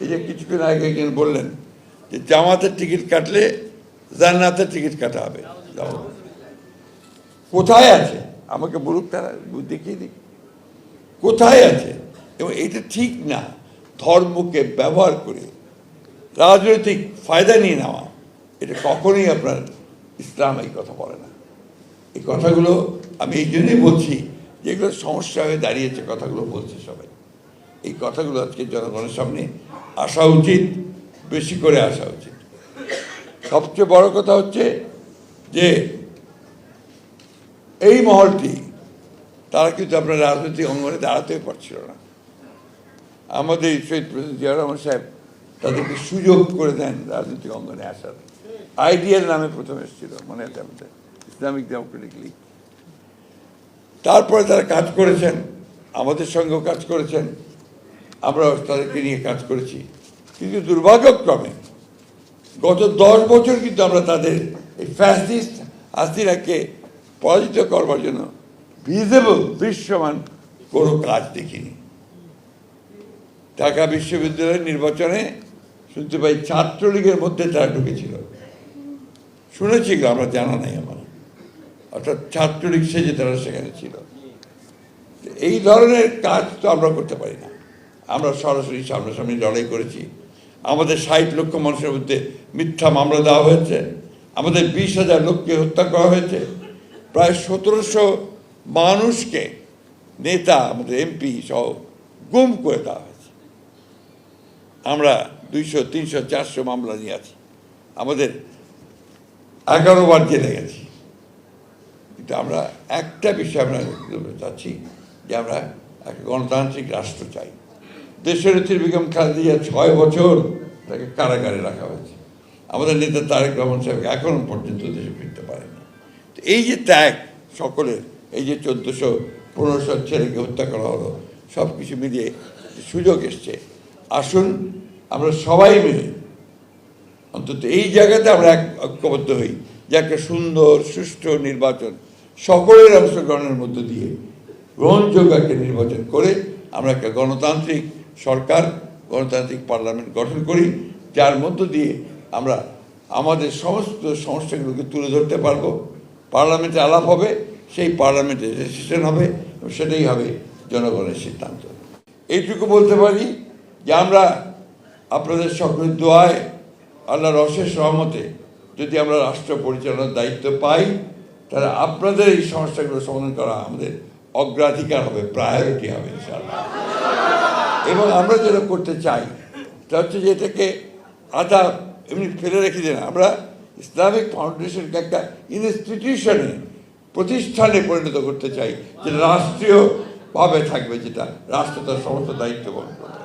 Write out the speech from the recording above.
এই যে কিছুক্ষণ আগে একজন বললেন যে জামাতের টিকিট কাটলে জান্নাতের টিকিট কাটা হবে। কোথায় আছে? আমাকে বলুক তারা দেখিয়ে দিক। কোথায় আছে? এবং এটা ঠিক না। ধর্মকে ব্যবহার করে রাজনৈতিক ফায়দা নিয়ে নেওয়া, এটা কখনোই আপনার ইসলাম এই কথা বলে না। এই কথাগুলো আমি এই জন্যই বলছি যেগুলো সমস্যা হয়ে দাঁড়িয়েছে কথাগুলো বলছে সবাই। এই কথাগুলো আজকে জনগণের সামনে আসা উচিত, বেশি করে আসা উচিত। সবচেয়ে বড় কথা হচ্ছে যে, এই মহলটি, তারা কিন্তু আপনার রাজনৈতিক অঙ্গনে দাঁড়াতে পারছিল না। আমাদের শহীদ প্রেসিডেন্ট জিয়া রহমান সাহেব তাদেরকে সুযোগ করে দেন রাজনৈতিক অঙ্গনে আসার। আইডিয়ার নামে প্রথম এসেছিল, মনে আছে আমাদের ইসলামিক ডেমোক্রেটিক লীগ। তারপরে তারা কাজ করেছেন, আমাদের সঙ্গেও কাজ করেছেন। আমরাও তাদেরকে নিয়ে কাজ করেছি। কিন্তু দুর্ভাগ্যক্রমে গত দশ বছর কিন্তু আমরা তাদের এই ফ্যাসিস্ট হাসিনাকে পরাজিত করবার জন্য ভিজেবল দৃশ্যমান কোনো কাজ দেখিনি। ঢাকা বিশ্ববিদ্যালয়ের নির্বাচনে শুনতে পাই ছাত্রলীগের মধ্যে তারা ঢুকেছিল। শুনেছি আমরা জানা নাই আমার। অর্থাৎ ছাত্রলীগ সেজে তারা সেখানে ছিল। এই ধরনের কাজ তো আমরা করতে পারি না। আমরা সরাসরি সামনাসামনি লড়াই করেছি। আমাদের ষাট লক্ষ মানুষের মধ্যে মিথ্যা মামলা দেওয়া হয়েছে। আমাদের বিশ হাজার লোককে হত্যা করা হয়েছে। প্রায় সতেরোশো মানুষকে নেতা, আমাদের এমপি সহ গুম করে দেওয়া হয়েছে। আমরা দুইশো, তিনশো, চারশো মামলা নিয়ে আছি। আমাদের এগারো বার জেলে গেছি। কিন্তু আমরা একটা বিষয় আমরা চাচ্ছি যে আমরা একটা গণতান্ত্রিক রাষ্ট্র চাই। দেশের বেগম খালেদা ছয় বছর তাকে কারাগারে রাখা হয়েছে। আমাদের নেতা তারেক রহমান সাহেব এখনও পর্যন্ত দেশে ফিরতে পারেনি। তো এই যে ত্যাগ সকলের এই যে চোদ্দোশো পনেরোশো ছেলেকে হত্যা করা হলো সব কিছু মিলিয়ে সুযোগ এসছে। আসুন, আমরা সবাই মিলে অন্তত এই জায়গাতে আমরা এক ঐক্যবদ্ধ হই, যে একটা সুন্দর, সুষ্ঠু নির্বাচন সকলের অংশগ্রহণের মধ্য দিয়ে গ্রহণযোগ্য একটা নির্বাচন করে আমরা একটা গণতান্ত্রিক সরকার, গণতান্ত্রিক পার্লামেন্ট গঠন করি, যার মধ্য দিয়ে আমরা আমাদের সমস্ত সমস্যাগুলোকে তুলে ধরতে পারব। পার্লামেন্টে আলাপ হবে, সেই পার্লামেন্টে ডিসিশন হবে সেটাই হবে জনগণের সিদ্ধান্ত। এইটুকু বলতে পারি যে আমরা আপনাদের সকলের দোয়ায় আল্লাহর অশেষ সহমতে যদি আমরা রাষ্ট্র পরিচালনার দায়িত্ব পাই, তাহলে আপনাদের এই সমস্যাগুলো সমাধান করা আমাদের অগ্রাধিকার হবে প্রায়োরিটি হবে, ইনশাআল্লাহ। এবং আমরা যেটা করতে চাই, তা হচ্ছে যে এটাকে আধা এমনি ফেলে রেখে দিন। আমরা ইসলামিক ফাউন্ডেশনকে একটা ইনস্টিটিউশনে, প্রতিষ্ঠানে পরিণত করতে চাই, যে রাষ্ট্রীয়ভাবে থাকবে যেটা, রাষ্ট্র তার সমস্ত দায়িত্ব বহন করবে।